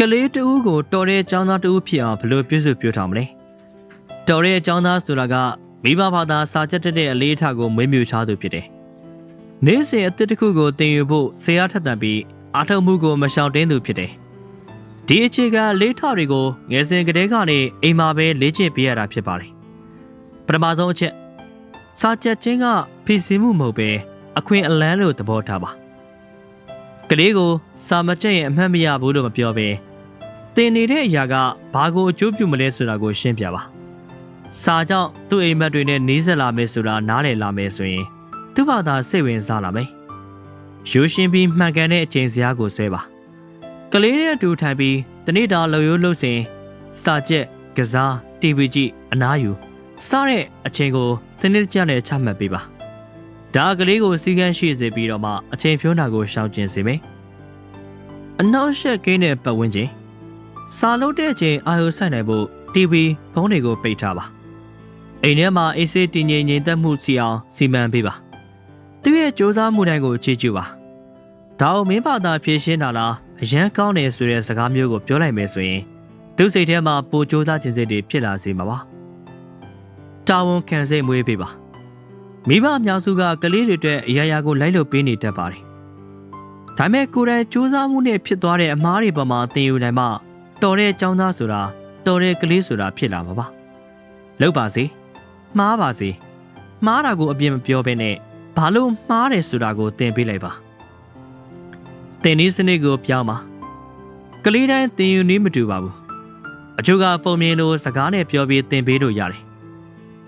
ကလေးတဦးကိုတော်တဲ့အကြောင်းသားတဦးဖြစ်အောင်ဘယ်လိုပြုစုပြောထားမလဲတော်တဲ့အကြောင်းသားဆိုတာကမိဘဘာသာစာချက်တက်တဲ့အလေးထားကိုမွေးမြူချသူဖြစ်တယ်နေ့စဉ်အသစ်တစ်ခုကိုသင်ယူဖို့ဆရာထက်သန်ပြီးအားထုတ်မှုကိုမရှောင်တင်းသူဖြစ်တယ်ဒီအခြေခံလေးထားတွေကိုငယ်စဉ်ကတည်းကနေအိမ်မှာပဲလေ့ကျင့်ပေးရတာဖြစ်ပါတယ်ပထမဆုံးအချက်စာချက်ချင်းကဖြည့်ဆင်းမှုမဟုတ်ပဲအခွင့်အလန်းလို့သဘောထားပါ ကလေးကိုစာမချက်ရင်အမှတ်မရဘူးလို့မပြောဘဲတင်နေတဲ့အရာကဘာကိုအကျိုးပြုမလဲဆိုတာကိုရှင်းပြပါစာကြောင့်သူ့အိမ်မက်တွေနဲ့နီးစပ်လာမယ်ဆိုတာနားလည်လာမယ်ဆိုရင်သူ့ဘာသာစိတ်ဝင်စားလာမယ်ရိုးရှင်းပြီးမှန်ကန်တဲ့အချိန်စရာကိုဆွဲပါကလေးနဲ့အတူထိုင်ပြီးတနေ့တာလှုပ်ရိုးလှုပ်စဉ်စာချက်ကစား TV ကြည့်အနားယူစတဲ့အချိန်ကိုစနစ်တကျနဲ့ချမှတ်ပေးပါ ဒါကလေးကိုစီကန်းရှိစေပြီးတော့မှအချိန်ဖြုံးတာကိုရှောင်ကျဉ်စေမယ်။အနောက်ရှက်ကင်းတဲ့ပတ်ဝန်းကျင်စာလုံးတဲ့အချိန်အာရုံစိုက်နိုင်ဖို့ TV ဖုန်းတွေကိုပိတ်ထားပါ။အိမ်ထဲမှာအေးဆေးတည်ငြိမ်ငြိမ်သက်မှုစီအောင်စီမံပေးပါ။သူ့ရဲ့စူးစမ်းမှုတိုင်းကိုကြည့်ကြည့်ပါ။ဒါအောင်မင်းဘာသာဖြည့်ရှင်းတာလားအရန်ကောင်းတယ်ဆိုတဲ့စကားမျိုးကိုပြောလိုက်မယ်ဆိုရင်သူ့စိတ်ထဲမှာပိုကြိုးစားခြင်းစိတ်တွေဖြစ်လာစေမှာပါ။တာဝန်ခံစိတ်မွေးပေးပါ။ မိဘအများစုကကလေးတွေအတွက်အရာရာကိုလိုက်လုပ်ပေးနေတတ်ပါတယ်။ဒါပေမဲ့ကိုယ်တိုင်စူးစမ်းမှုနဲ့ဖြစ်သွားတဲ့အမားတွေပေါ်မှာသင်ယူနိုင်မှတော်တဲ့အကြောင်းသားဆိုတာတော်တဲ့ကလေးဆိုတာဖြစ်လာမှာပါ။လောက်ပါစေ။မှားပါစေ။မှားတာကိုအပြစ်မပြောဘဲနဲ့ဘာလို့မှားတယ်ဆိုတာကိုသင်ပေးလိုက်ပါ။သင်နည်းစနစ်ကိုပြောင်းပါ။ကလေးတိုင်းသင်ယူနည်းမတူပါဘူး။အချို့ကပုံမြင်လို့စကားနဲ့ပြောပြီးသင်ပေးလို့ရတယ်။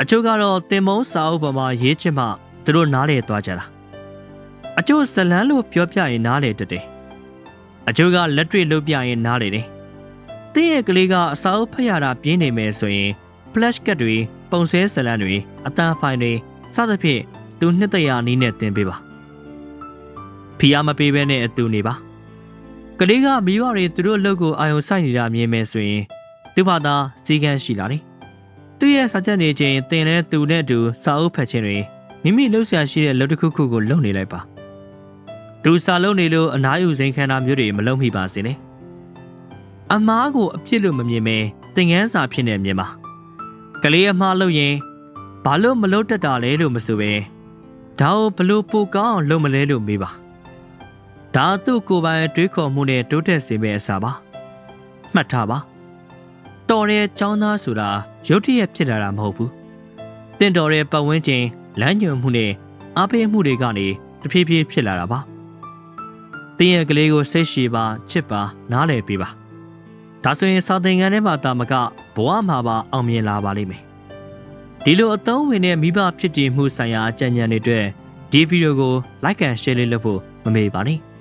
အချို့ကတော့တင်မုံစာအုပ်ပေါ်မှာရေးချင်မှသူတို့နားလေသွားကြတာအချို့ဇလန်းလို့ပြောပြရင်နားလေတက်တယ်အချို့ကလက်တွေ့လုပ်ပြရင်နားလေတယ်တင်းရဲ့ကလေးကအစာအုပ်ဖတ်ရတာပြင်းနေမယ်ဆိုရင် flash ကတ်တွေပုံဆွဲဇလန်းတွေအတန်ဖိုင်တွေစသဖြင့်သူနှစ်တရာနီးနဲ့တင်ပေးပါဖီယာမပေးဘဲနဲ့အတူနေပါကလေးကမိဘတွေသူတို့အလုပ်ကိုအာရုံစိုက်နေတာမြင်မယ်ဆိုရင်သူ့ဘာသာစည်းကမ်းရှိလာတယ် သူ့ရဲ့စာချက်နေချင်းတင်လဲသူနဲ့အတူစာအုပ်ဖတ်ခြင်းတွေမိမိလှုပ်ရှားရှိတဲ့လုပ်တစ်ခုခုကိုလုပ်နေလိုက်ပါသူစာလုပ်နေလို့အနားယူစိန်ခံတာမျိုးတွေမလုပ်မိပါစေနဲ့အမားကိုအပြစ်လို့မမြင်ပဲသင်ငန်းစာဖြစ်နေမြင်ပါကလေးအမှားလုပ်ရင်ဘာလို့မလုပ်တတ်တာလဲလို့မဆိုပဲဒါကိုဘလို့ပိုကောင်းအောင်လုပ်မလဲလို့မေးပါဒါသူ့ကိုယ်ပိုင်တွေးခေါ်မှုနဲ့တိုးတက်စေမယ့်အစားပါမှတ်ထားပါတော်တဲ့ចောင်းသားဆိုတာ ရုတ်တရက်ဖြစ်လာတာမဟုတ်ဘူး။တင့်တော်တဲ့ပတ်ဝန်းကျင်လမ်းညွှန်မှုနဲ့အားပေးမှုတွေကနေတဖြည်းဖြည်းဖြစ်လာတာပါ။တင်းရဲ့ကလေးကိုစိတ်ရှည်ပါချစ်ပါနားလည်ပေးပါ။ဒါဆိုရင်စာသင်ခန်းထဲမှာတာမကဘဝမှာပါအောင်မြင်လာပါလိမ့်မယ်။ဒီလိုအသုံးဝင်တဲ့မိဘဖြစ်တည်မှုဆိုင်ရာအကြံဉာဏ်တွေအတွက်ဒီဗီဒီယိုကို like and share လေးလုပ်ဖို့မမေ့ပါနဲ့။